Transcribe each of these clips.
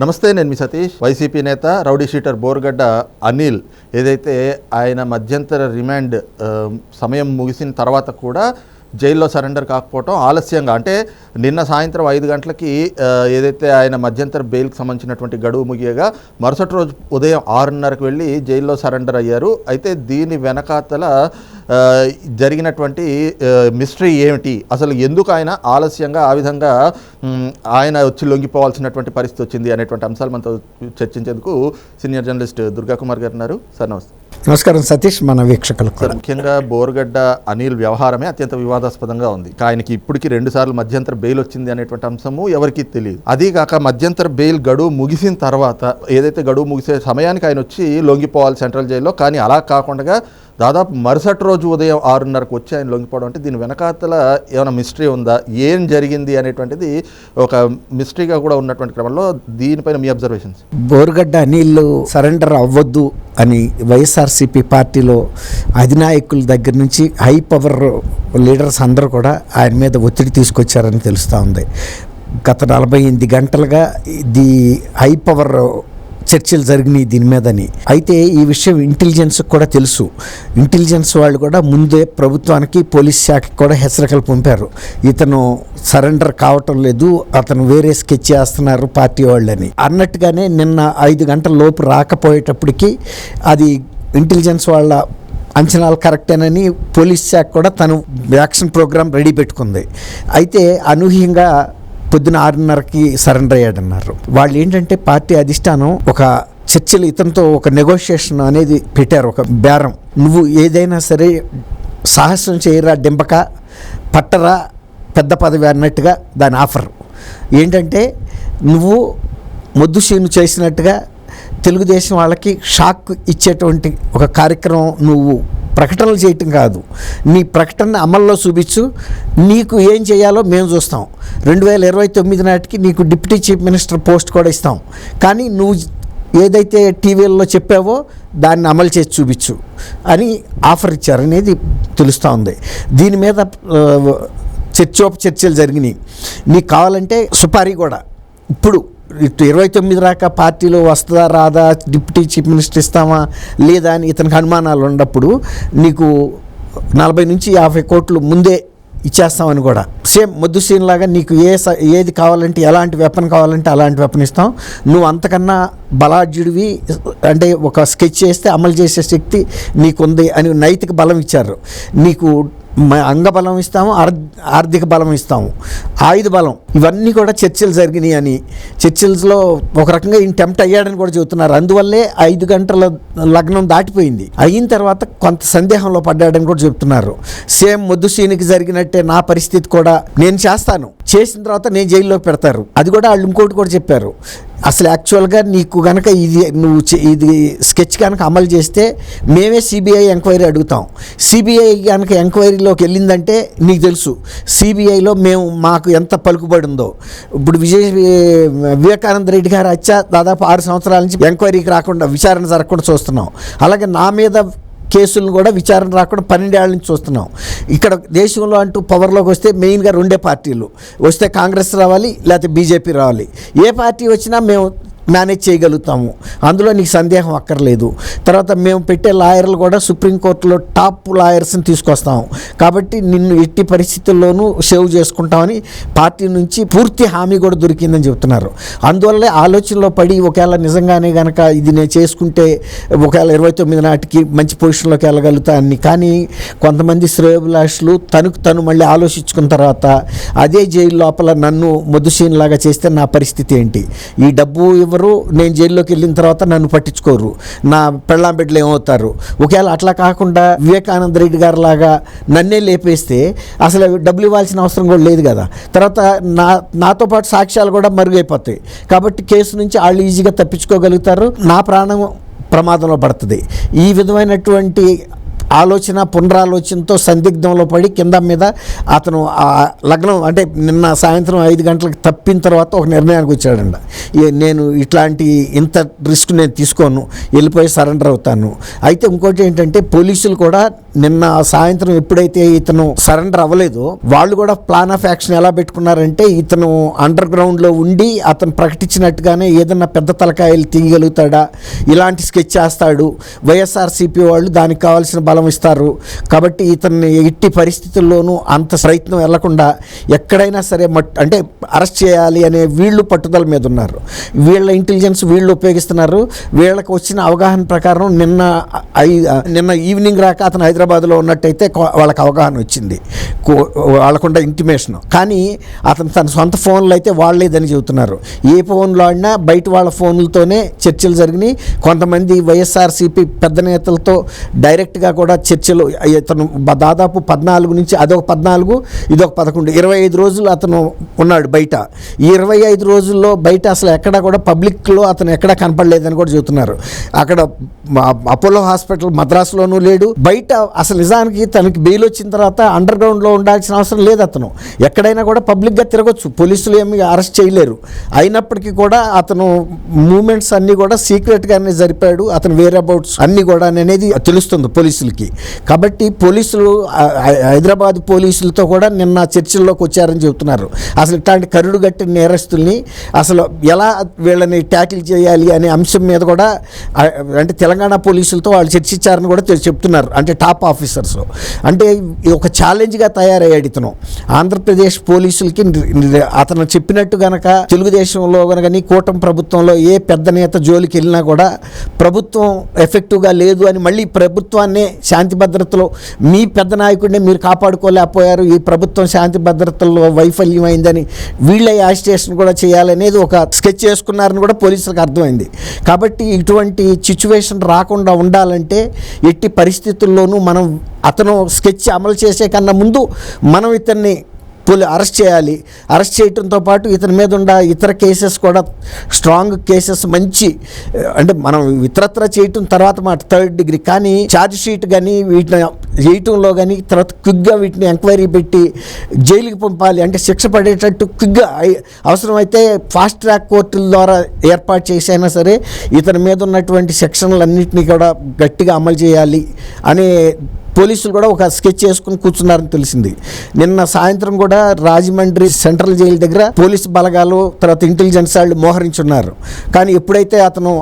నమస్తే నేను మీ సతీష్. వైసీపీ నేత రౌడీ షీటర్ బోర్గడ్డ అనిల్. ఏదైతే ఆయన మధ్యంతర రిమాండ్ సమయం ముగిసిన తర్వాత కూడా జైల్లో సరెండర్ కాకపోవటం ఆలస్యంగా. అంటే నిన్న సాయంత్రం ఐదు గంటలకి ఏదైతే ఆయన మధ్యంతర బెయిల్కి సంబంధించినటువంటి గడువు ముగియగా మరుసటి రోజు ఉదయం ఆరున్నరకు వెళ్ళి జైల్లో సరెండర్ అయ్యారు. అయితే దీని వెనకాతల జరిగినటువంటి మిస్టరీ ఏమిటి? అసలు ఎందుకు ఆయన ఆలస్యంగా ఆ విధంగా ఆయన వచ్చి లొంగిపోవాల్సినటువంటి పరిస్థితి వచ్చింది అనేటువంటి అంశాలు మనతో చర్చించేందుకు సీనియర్ జర్నలిస్ట్ దుర్గాకుమార్ గారు ఉన్నారు. సార్ నమస్తే. నమస్కారం సతీష్ మన వీక్షకులకు. సార్ ముఖ్యంగా బోర్గడ్డ అనిల్ వ్యవహారమే అత్యంత వివాదాస్పదంగా ఉంది. ఆయనకి ఇప్పటికి రెండు సార్లు మధ్యంతర బెయిల్ వచ్చింది అనేటువంటి అంశము ఎవరికి తెలియదు. అది కాక మధ్యంతర బెయిల్ గడువు ముగిసిన తర్వాత ఏదైతే గడువు ముగిసే సమయానికి ఆయన వచ్చి లొంగిపోవాలి సెంట్రల్ జైల్లో కానీ అలా కాకుండా దాదాపు మరుసటి రోజు ఉదయం ఆరున్నరకు వచ్చి ఆయన లొంగిపోవడం అంటే దీని వెనకాతల ఏమైనా మిస్టరీ ఉందా? ఏం జరిగింది అనేటువంటిది ఒక మిస్టరీగా కూడా ఉన్నటువంటి క్రమంలో దీనిపైన మీ అబ్జర్వేషన్స్ బోరుగడ్డ అనిల్ సరెండర్ అవ్వద్దు అని వైఎస్ఆర్సీపీ పార్టీలో అధినాయకుల దగ్గర నుంచి హై పవర్ లీడర్స్ అందరూ కూడా ఆయన మీద ఒత్తిడి తీసుకొచ్చారని తెలుస్తూ ఉంది. గత నలభై ఎనిమిది గంటలుగా ది హై పవర్ చర్చలు జరిగినాయి దీని మీదని. అయితే ఈ విషయం ఇంటెలిజెన్స్ కూడా తెలుసు. ఇంటెలిజెన్స్ వాళ్ళు కూడా ముందే ప్రభుత్వానికి పోలీస్ శాఖకి కూడా హెచ్చరికలు పంపారు. ఇతను సరెండర్ కావటం లేదు అతను వేరే స్కెచ్ చేస్తున్నారు పార్టీ వాళ్ళని. అన్నట్టుగానే నిన్న ఐదు గంటల లోపు రాకపోయేటప్పటికి అది ఇంటెలిజెన్స్ వాళ్ళ అంచనాలు కరెక్టేనని పోలీస్ శాఖ కూడా తను యాక్షన్ ప్రోగ్రామ్ రెడీ పెట్టుకుంది. అయితే అనూహ్యంగా పొద్దున ఆరున్నరకి సరెండర్ అయ్యాడన్నారు. వాళ్ళు ఏంటంటే పార్టీ అధిష్టానం ఒక చర్చలు ఇతనితో ఒక నెగోషియేషన్ అనేది పెట్టారు ఒక బేరం. నువ్వు ఏదైనా సరే సాహసం చేయరా డింపక పట్టరా పెద్ద పదవి అన్నట్టుగా దాని ఆఫర్. ఏంటంటే నువ్వు మొద్దుసీను చేసినట్టుగా తెలుగుదేశం వాళ్ళకి షాక్ ఇచ్చేటువంటి ఒక కార్యక్రమం నువ్వు ప్రకటనలు చేయటం కాదు. నీ ప్రకటన అమల్లో చూపించు. నీకు ఏం చేయాలో మేము చూస్తాం. రెండు వేల ఇరవై తొమ్మిది నాటికి నీకు డిప్యూటీ చీఫ్ మినిస్టర్ పోస్ట్ కూడా ఇస్తాం. కానీ నువ్వు ఏదైతే టీవీల్లో చెప్పావో దాన్ని అమలు చేసి చూపించు అని ఆఫర్ ఇచ్చారనేది తెలుస్తూ ఉంది. దీని మీద చర్చోప చర్చలు జరిగినాయి. నీకు కావాలంటే సుపారీ కూడా. ఇప్పుడు ఇటు ఇరవై తొమ్మిది రాక పార్టీలో వస్తుందా రాదా డిప్యూటీ చీఫ్ మినిస్టర్ ఇస్తామా లేదా అని ఇతనికి అనుమానాలు ఉన్నప్పుడు నీకు నలభై నుంచి యాభై కోట్లు ముందే ఇచ్చేస్తామని కూడా. సేమ్ మొద్దు సీన్ లాగా నీకు ఏ స- ఏది కావాలంటే ఎలాంటి వెపన్ కావాలంటే అలాంటి వెపన్ ఇస్తాం. నువ్వు అంతకన్నా బలాఢ్యుడివి అంటే ఒక స్కెచ్ చేస్తే అమలు చేసే శక్తి నీకుంది అని నైతిక బలం ఇచ్చారు. నీకు అంగబలం ఇస్తాము ఆర్ ఆర్థిక బలం ఇస్తాము. ఆయుధ బలం ఇవన్నీ కూడా చర్చలు జరిగినాయి అని. చర్చల్స్లో ఒక రకంగా ఈయన టెంప్ట్ అయ్యాడని కూడా చెబుతున్నారు. అందువల్లే ఐదు గంటల లగ్నం దాటిపోయింది. అయిన తర్వాత కొంత సందేహంలో పడ్డాడని కూడా చెబుతున్నారు. సేమ్ మొద్దు జరిగినట్టే నా పరిస్థితి కూడా నేను చేస్తాను. చేసిన తర్వాత నేను జైల్లోకి పెడతారు. అది కూడా వాళ్ళు ఇంకోటి కూడా చెప్పారు. అసలు యాక్చువల్గా నీకు కనుక ఇది నువ్వు ఇది స్కెచ్ కనుక అమలు చేస్తే మేమే సిబిఐ ఎంక్వైరీ అడుగుతాం. సిబిఐ కనుక ఎంక్వైరీలోకి వెళ్ళిందంటే నీకు తెలుసు. సిబిఐలో మేము మాకు ఎంత పలుకుబడి ఉందో ఇప్పుడు విజయ వివేకానంద రెడ్డి గారు హత్య దాదాపు ఆరు సంవత్సరాల నుంచి ఎంక్వైరీకి రాకుండా విచారణ జరగకుండా చూస్తున్నాం. అలాగే నా మీద కేసులను కూడా విచారణ రాకుండా పన్నెండేళ్ళ నుంచి చూస్తున్నాం. ఇక్కడ దేశంలో అంటూ పవర్లోకి వస్తే మెయిన్గా రెండే పార్టీలు. వస్తే కాంగ్రెస్ రావాలి లేకపోతే బీజేపీ రావాలి. ఏ పార్టీ వచ్చినా మేము మేనేజ్ చేయగలుగుతాము. అందులో నీకు సందేహం అక్కర్లేదు. తర్వాత మేము పెట్టే లాయర్లు కూడా సుప్రీంకోర్టులో టాప్ లాయర్స్ని తీసుకొస్తాము. కాబట్టి నిన్ను ఎట్టి పరిస్థితుల్లోనూ సేవ్ చేసుకుంటామని పార్టీ నుంచి పూర్తి హామీ కూడా దొరికిందని చెప్తున్నారు. అందువల్లే ఆలోచనలో పడి ఒకవేళ నిజంగానే కనుక ఇది నేను చేసుకుంటే ఒకవేళ ఇరవై తొమ్మిది నాటికి మంచి పొజిషన్లోకి వెళ్ళగలుగుతాయని కానీ కొంతమంది శ్రేయోభిలాషులు తనకు తను మళ్ళీ ఆలోచించుకున్న తర్వాత అదే జైలు లోపల నన్ను మొద్దుసీన్ లాగా చేస్తే నా పరిస్థితి ఏంటి? ఈ డబ్బు ఇవ్వరు నేను జైల్లోకి వెళ్ళిన తర్వాత నన్ను పట్టించుకోరు నా పెళ్ళాం బిడ్డలు ఏమవుతారు. ఒకవేళ అట్లా కాకుండా వివేకానంద రెడ్డి గారు లాగా నన్నే లేపేస్తే అసలు డబ్బులు ఇవ్వాల్సిన అవసరం కూడా లేదు కదా. తర్వాత నా నాతో పాటు సాక్ష్యాలు కూడా మరుగైపోతాయి. కాబట్టి కేసు నుంచి వాళ్ళు ఈజీగా తప్పించుకోగలుగుతారు. నా ప్రాణం ప్రమాదంలో పడుతుంది. ఈ విధమైనటువంటి ఆలోచన పునరాలోచనతో సందిగ్ధంలో పడి కింద మీద అతను ఆ లగ్నం అంటే నిన్న సాయంత్రం ఐదు గంటలకు తప్పిన తర్వాత ఒక నిర్ణయానికి వచ్చాడండి ఏ- నేను ఇట్లాంటి ఇంత రిస్క్ నేను తీసుకోను వెళ్ళిపోయి సరెండర్ అవుతాను. అయితే ఇంకోటి ఏంటంటే పోలీసులు కూడా నిన్న సాయంత్రం ఎప్పుడైతే ఇతను సరెండర్ అవ్వలేదో వాళ్ళు కూడా ప్లాన్ ఆఫ్ యాక్షన్ ఎలా పెట్టుకున్నారంటే ఇతను అండర్ గ్రౌండ్లో ఉండి అతను ప్రకటించినట్టుగానే ఏదన్నా పెద్ద తలకాయలు తీయగలుగుతాడా ఇలాంటి స్కెచ్ చేస్తాడు వైఎస్ఆర్సీపీ వాళ్ళు దానికి కావాల్సిన బలం ఇస్తారు కాబట్టి ఇతన్ని ఎట్టి పరిస్థితుల్లోనూ అంత ప్రయత్నం వెళ్ళకుండా ఎక్కడైనా సరే మట్ అంటే అరెస్ట్ చేయాలి అనే వీళ్ళు పట్టుదల మీద ఉన్నారు. వీళ్ళ ఇంటెలిజెన్స్ వీళ్ళు ఉపయోగిస్తున్నారు. వీళ్ళకి వచ్చిన అవగాహన ప్రకారం నిన్న ఐ- నిన్న ఈవినింగ్ రాక అతను హైదరాబాద్లో ఉన్నట్టయితే వాళ్ళకి అవగాహన వచ్చింది. కో- వాళ్ళకుండా ఇంటిమేషన్. కానీ అతను తన సొంత ఫోన్లు అయితే వాడలేదని చెబుతున్నారు. ఏ ఫోన్లో ఆడినా బయట వాళ్ళ ఫోన్లతోనే చర్చలు జరిగినాయి. కొంతమంది వైఎస్ఆర్సీపీ పెద్ద నేతలతో డైరెక్ట్గా కూడా చర్చలు ఇతను దాదాపు పద్నాలుగు నుంచి అదొక పద్నాలుగు ఇదొక పదకొండు. ఇరవై ఐదు రోజులు అతను ఉన్నాడు బయట. ఈ ఇరవై ఐదు రోజుల్లో బయట అసలు ఎక్కడ కూడా పబ్లిక్లో అతను ఎక్కడ కనపడలేదని కూడా చెబుతున్నారు. అక్కడ అపోలో హాస్పిటల్ మద్రాసులోనూ లేడు. బయట అసలు నిజానికి తనకి బెయిల్ వచ్చిన తర్వాత అండర్ గ్రౌండ్లో ఉండాల్సిన అవసరం లేదు అతను. ఎక్కడైనా కూడా పబ్లిక్గా తిరగొచ్చు. పోలీసులు ఏమి అరెస్ట్ చేయలేరు. అయినప్పటికీ కూడా అతను మూమెంట్స్ అన్నీ కూడా సీక్రెట్గానే జరిపాడు. అతను వేర్ అబౌట్స్ అన్నీ కూడా అనేది తెలుస్తుంది పోలీసులకి. కాబట్టి పోలీసులు హైదరాబాద్ పోలీసులతో కూడా నిన్న చర్చల్లోకి వచ్చారని చెబుతున్నారు. అసలు ఇట్లాంటి కరుడు గట్టిన నేరస్తుల్ని అసలు ఎలా వీళ్ళని ట్యాకిల్ చేయాలి అనే అంశం మీద కూడా అంటే తెలంగాణ పోలీసులతో వాళ్ళు చర్చించారని కూడా చెప్తున్నారు. అంటే టాప్ ఆఫీసర్స్ అంటే ఇది ఒక ఛాలెంజ్గా తయారయ్యాడు ఇతను. ఆంధ్రప్రదేశ్ పోలీసులకి అతను చెప్పినట్టు గనక తెలుగుదేశంలో గనక నీ కూటమి ప్రభుత్వంలో ఏ పెద్ద నేత జోలికి వెళ్ళినా కూడా ప్రభుత్వం ఎఫెక్టివ్గా లేదు అని మళ్ళీ ప్రభుత్వాన్నే శాంతి భద్రతలో మీ పెద్ద నాయకుడిని మీరు కాపాడుకోలేకపోయారు. ఈ ప్రభుత్వం శాంతి భద్రతల్లో వైఫల్యమైందని వీళ్ళే యాజిటేషన్ కూడా చేయాలనేది ఒక స్కెచ్ చేసుకున్నారని కూడా పోలీసులకు అర్థమైంది. కాబట్టి ఇటువంటి సిచ్యువేషన్ రాకుండా ఉండాలంటే ఎట్టి పరిస్థితుల్లోనూ మనం అతను స్కెచ్ అమలు చేసే కన్నా ముందు మనం ఇతన్ని పోలీ అరెస్ట్ చేయాలి. అరెస్ట్ చేయడంతో పాటు ఇతని మీద ఉన్న ఇతర కేసెస్ కూడా స్ట్రాంగ్ కేసెస్ మంచి అంటే మనం ఇతరత్ర చేయటం తర్వాత మాట థర్డ్ డిగ్రీ. కానీ ఛార్జ్ షీట్ కానీ వీటిని చేయటంలో కానీ తర్వాత క్విక్గా వీటిని ఎంక్వైరీ పెట్టి జైలుకి పంపాలి. అంటే శిక్ష పడేటట్టు క్విక్గా అవసరమైతే ఫాస్ట్ ట్రాక్ కోర్టుల ద్వారా ఏర్పాటు చేసైనా సరే ఇతని మీద ఉన్నటువంటి సెక్షన్లన్నింటినీ కూడా గట్టిగా అమలు చేయాలి అనే పోలీసులు కూడా ఒక స్కెచ్ చేసుకుని కూర్చున్నారని తెలిసింది. నిన్న సాయంత్రం కూడా రాజమండ్రి సెంట్రల్ జైలు దగ్గర పోలీసు బలగాలు తర్వాత ఇంటెలిజెన్స్ వాళ్ళు మోహరించున్నారు. కానీ ఎప్పుడైతే అతను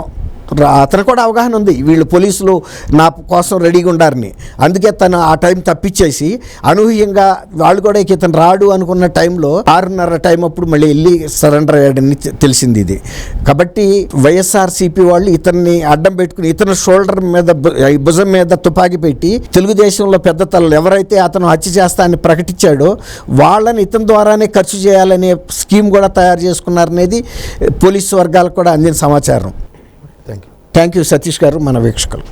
అతను కూడా అవగాహన ఉంది. వీళ్ళు పోలీసులు నా కోసం రెడీగా ఉండారని. అందుకే తను ఆ టైం తప్పించేసి అనూహ్యంగా వాళ్ళు కూడా ఇతను రాడు అనుకున్న టైంలో ఆరున్నర టైం అప్పుడు మళ్ళీ వెళ్ళి సరెండర్ అయ్యాడని తెలిసింది ఇది. కాబట్టి వైఎస్ఆర్సీపీ వాళ్ళు ఇతన్ని అడ్డం పెట్టుకుని ఇతను షోల్డర్ మీద భుజం మీద తుపాకీ పెట్టి తెలుగుదేశంలో పెద్ద తలలు ఎవరైతే అతను హత్య చేస్తా అని ప్రకటించాడో వాళ్ళని ఇతని ద్వారానే ఖర్చు చేయాలనే స్కీమ్ కూడా తయారు చేసుకున్నారనేది పోలీసు వర్గాలకు కూడా అందిన సమాచారం. థ్యాంక్ యూ సతీష్ గారు మన వీక్షకులు.